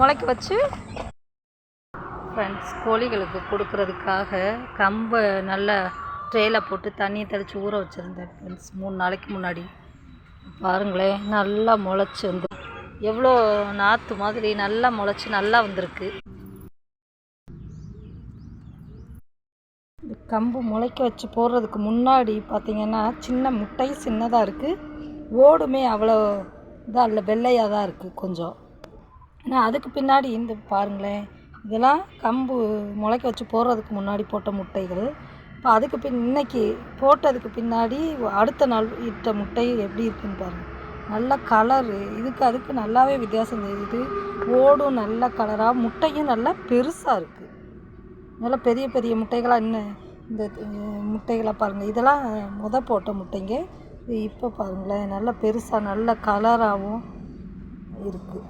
முளைக்க வச்சு ஃப்ரெண்ட்ஸ் கோழிகளுக்கு கொடுக்கறதுக்காக கம்பை நல்லா ட்ரேயில் போட்டு தண்ணியை தெளித்து ஊற வச்சுருந்தேன் ஃப்ரெண்ட்ஸ் மூணு நாளைக்கு முன்னாடி. பாருங்களேன் நல்லா முளைச்சி வந்து எவ்வளோ நாற்று மாதிரி நல்லா முளைச்சி நல்லா வந்திருக்கு. இந்த கம்பு முளைக்க வச்சு போடுறதுக்கு முன்னாடி பார்த்தீங்கன்னா சின்ன முட்டை சின்னதாக இருக்குது ஓடுமே அவ்வளோ இதாக இல்லை வெள்ளையாக தான் இருக்குது கொஞ்சம். ஆனால் அதுக்கு பின்னாடி இந்த பாருங்களேன். இதெல்லாம் கம்பு முளைக்க வச்சு போடுறதுக்கு முன்னாடி போட்ட முட்டைகள். இப்போ அதுக்கு பின் இன்னைக்கு போட்டதுக்கு பின்னாடி அடுத்த நாள் இட்ட முட்டை எப்படி இருக்குன்னு பாருங்கள் நல்ல கலரு இதுக்கு அதுக்கு நல்லாவே வித்தியாசம் தெரியுது. ஓடும் நல்ல கலராக முட்டையும் நல்லா பெருசாக இருக்குது நல்லா பெரிய பெரிய முட்டைகளாக இன்னும் இந்த முட்டைகளாக முட்டைகளை பாருங்கள் இதெல்லாம் முத போட்ட முட்டைங்க. இது இப்போ பாருங்களேன் நல்லா பெருசாக நல்ல கலராகவும் இருக்குது